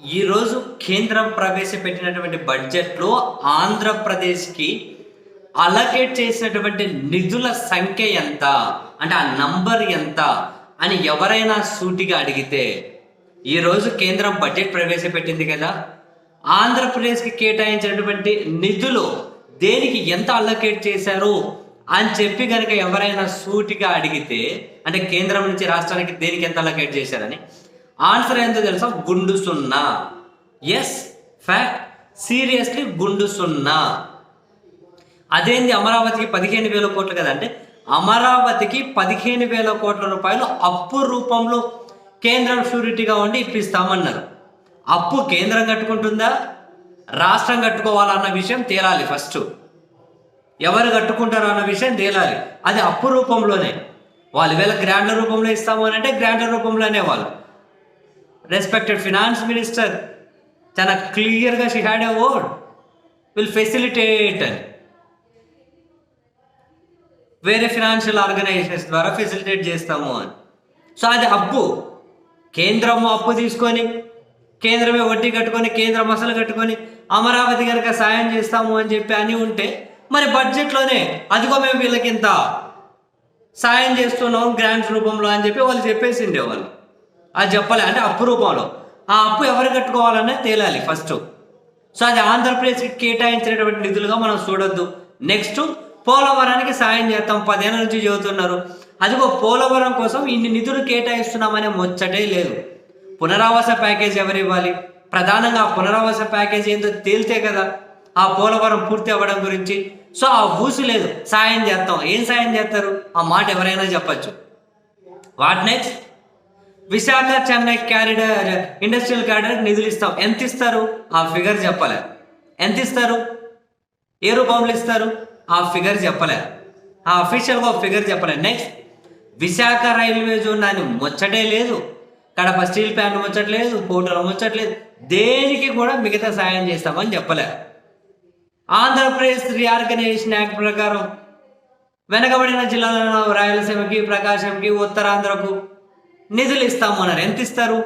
ఈరోజు కేంద్రం ప్రవేశపెట్టినటువంటి బడ్జెట్లో ఆంధ్రప్రదేశ్కి అలకేట్ చేసినటువంటి నిధుల సంఖ్య ఎంత? అంటే ఆ నంబర్ ఎంత? అని ఎవరైనా సూటిగా అడిగితే ఈరోజు కేంద్రం బడ్జెట్ ప్రవేశపెట్టింది కదా. ఆంధ్రప్రదేశ్కి కేటాయించినటువంటి నిధులు దేనికి ఎంత అలకేట్ చేశారు? అని చెప్పి కనుక ఎవరైనా సూటిగా అడిగితే అంటే కేంద్రం నుంచి రాష్ట్రానికి దేనికి ఎంత అలకేట్ చేశారని ఆన్సర్ ఏంటో తెలుసా? గుండు సున్నా. ఎస్ ఫ్యాక్ట్ సీరియస్లీ గుండు సున్నా. అదేంది అమరావతికి పదిహేను వేల కోట్లు కదంటే అమరావతికి పదిహేను వేల కోట్ల రూపాయలు అప్పు రూపంలో కేంద్రం షూరిటీగా ఉండి ఇప్పిస్తామన్నారు. అప్పు కేంద్రం కట్టుకుంటుందా? రాష్ట్రం కట్టుకోవాలన్న విషయం తేలాలి ఫస్ట్. ఎవరు కట్టుకుంటారు అన్న విషయం తేలాలి. అది అప్పు రూపంలోనే. వాళ్ళు వేళ గ్రాండ్ల రూపంలో ఇస్తాము అని అంటే గ్రాండ్ల రూపంలోనే వాళ్ళు. రెస్పెక్టెడ్ ఫినాన్స్ మినిస్టర్ చాలా క్లియర్గా she had a word will facilitate అని వేరే ఫినాన్షియల్ ఆర్గనైజేషన్స్ ద్వారా ఫెసిలిటేట్ చేస్తాము అని. సో అది అప్పు కేంద్రము అప్పు తీసుకొని కేంద్రమే వడ్డీ కట్టుకొని కేంద్రం అసలు కట్టుకొని అమరావతి కనుక సాయం చేస్తాము అని చెప్పి అని ఉంటే మరి బడ్జెట్లోనే అదిగో మేము వీళ్ళకి ఇంత సాయం చేస్తున్నాం గ్రాంట్స్ రూపంలో అని చెప్పి వాళ్ళు చెప్పేసిండే వాళ్ళు అది చెప్పాలి అంటే అప్పు రూపంలో ఆ అప్పు ఎవరు కట్టుకోవాలనే తేలాలి ఫస్ట్. సో అది ఆంధ్రప్రదేశ్కి కేటాయించినటువంటి నిధులుగా మనం చూడొద్దు. నెక్స్ట్ పోలవరానికి సాయం చేస్తాం. పదేళ్ళ నుంచి చెబుతున్నారు అదిగో పోలవరం కోసం ఇన్ని నిధులు కేటాయిస్తున్నామనే ముచ్చటే లేదు. పునరావాస ప్యాకేజ్ ఎవరు ఇవ్వాలి? ప్రధానంగా ఆ పునరావాస ప్యాకేజ్ ఏందో తేలితే కదా ఆ పోలవరం పూర్తి అవ్వడం గురించి. సో ఆ ఊసు లేదు. సాయం చేస్తాం. ఏం సాయం చేస్తారు? ఆ మాట ఎవరైనా చెప్పచ్చు. What next Visakha Chennai corridor industrial corridor నిధులు ఇస్తాం. ఎంత ఇస్తారు? ఆ ఫిగర్ చెప్పలే. ఎంత ఇస్తారు? ఏ రూపంలో ఇస్తారు? ఆ ఫిగర్ చెప్పలే. ఆ అఫీషియల్గా ఒక ఫిగర్ చెప్పలే. నెక్స్ట్ విశాఖ రైల్వే జోన్ అని ముచ్చటే లేదు. కడప స్టీల్ ప్లాంట్ ముచ్చట్లేదు పోర్టులు ముచ్చట్లేదు. దేనికి కూడా మిగతా సాయం చేస్తామని చెప్పలే. ఆంధ్రప్రదేశ్ రీఆర్గనైజేషన్ యాక్ట్ ప్రకారం వెనకబడిన జిల్లాలను రాయలసీమకి ప్రకాశంకి ఉత్తరాంధ్రకు నిధులు ఇస్తాము అన్నారు. ఎంత ఇస్తారు?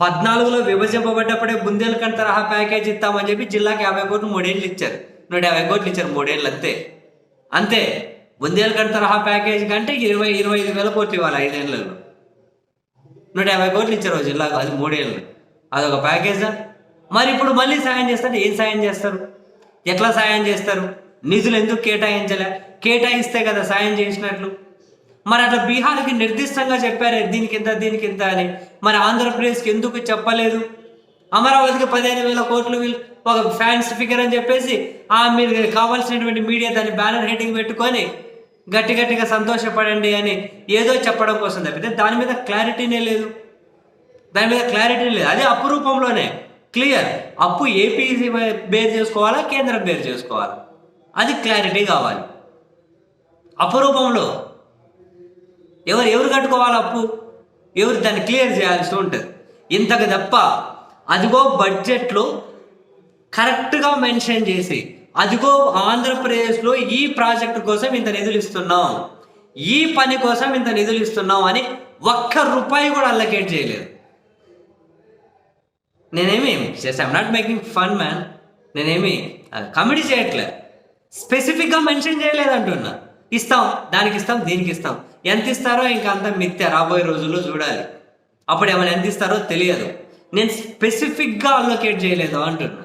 పద్నాలుగులో విభజింపబడ్డప్పుడే బుందేల్ఖండ్ తరహా ప్యాకేజ్ ఇస్తామని చెప్పి జిల్లాకి యాభై కోట్లు మూడేళ్ళు ఇచ్చారు. నూట యాభై కోట్లు ఇచ్చారు మూడేళ్ళు అంతే. అంతే. బుందేల్ఖండ్ తరహా ప్యాకేజ్ కంటే ఇరవై ఇరవై ఐదు వేల కోట్లు ఇవ్వాలి ఐదేళ్ళలో. నూట యాభై కోట్లు ఇచ్చారు ఓ జిల్లాకు అది మూడేళ్ళు. అదొక ప్యాకేజా? మరి ఇప్పుడు మళ్ళీ సాయం చేస్తారు. ఏం సాయం చేస్తారు? ఎట్లా సాయం చేస్తారు? నిధులు ఎందుకు కేటాయించలే? కేటాయిస్తే కదా సాయం చేసినట్లు. మరి అట్లా బీహార్కి నిర్దిష్టంగా చెప్పారే దీనికి ఇంత దీనికి ఇంత అని. మరి ఆంధ్రప్రదేశ్కి ఎందుకు చెప్పలేదు? అమరావతికి పదిహేను వేల కోట్లు ఒక ఫ్యాన్స్ ఫిగర్ అని చెప్పేసి ఆ మీరు కావాల్సినటువంటి మీడియా దాన్ని బ్యానర్ హెడ్డింగ్ పెట్టుకొని గట్టి గట్టిగా సంతోషపడండి అని ఏదో చెప్పడం కోసం తప్పితే దాని మీద క్లారిటీనే లేదు. దాని మీద క్లారిటీ లేదు. అదే అప్పు రూపంలోనే. క్లియర్. అప్పు ఏపీ బేర్ చేసుకోవాలా కేంద్రం బేర్ చేసుకోవాలా? అది క్లారిటీ కావాలి. అప్పు రూపంలో ఎవరు ఎవరు కట్టుకోవాలి అప్పు? ఎవరు దాన్ని క్లియర్ చేయాల్సి ఉంటుంది. ఇంతకు తప్ప అదిగో బడ్జెట్లో కరెక్ట్గా మెన్షన్ చేసి అదిగో ఆంధ్రప్రదేశ్లో ఈ ప్రాజెక్టు కోసం ఇంత నిధులు ఇస్తున్నాం ఈ పని కోసం ఇంత నిధులు ఇస్తున్నాం అని ఒక్క రూపాయి కూడా అల్లకేట్ చేయలేదు. నేనేమి just I'm not making fun man నేనేమి కమిటీ చేయట్లే. స్పెసిఫిక్గా మెన్షన్ చేయలేదు అంటున్నా. ఇస్తాం దానికి ఇస్తాం దీనికి ఇస్తాం. ఎంత ఇస్తారో ఇంకా అంతా మిథ్య రాబోయే రోజుల్లో చూడాలి. అప్పుడు ఏమైనా ఎంత ఇస్తారో తెలియదు. నేను స్పెసిఫిక్గా అలొకేట్ చేయలేదు అంటున్నా.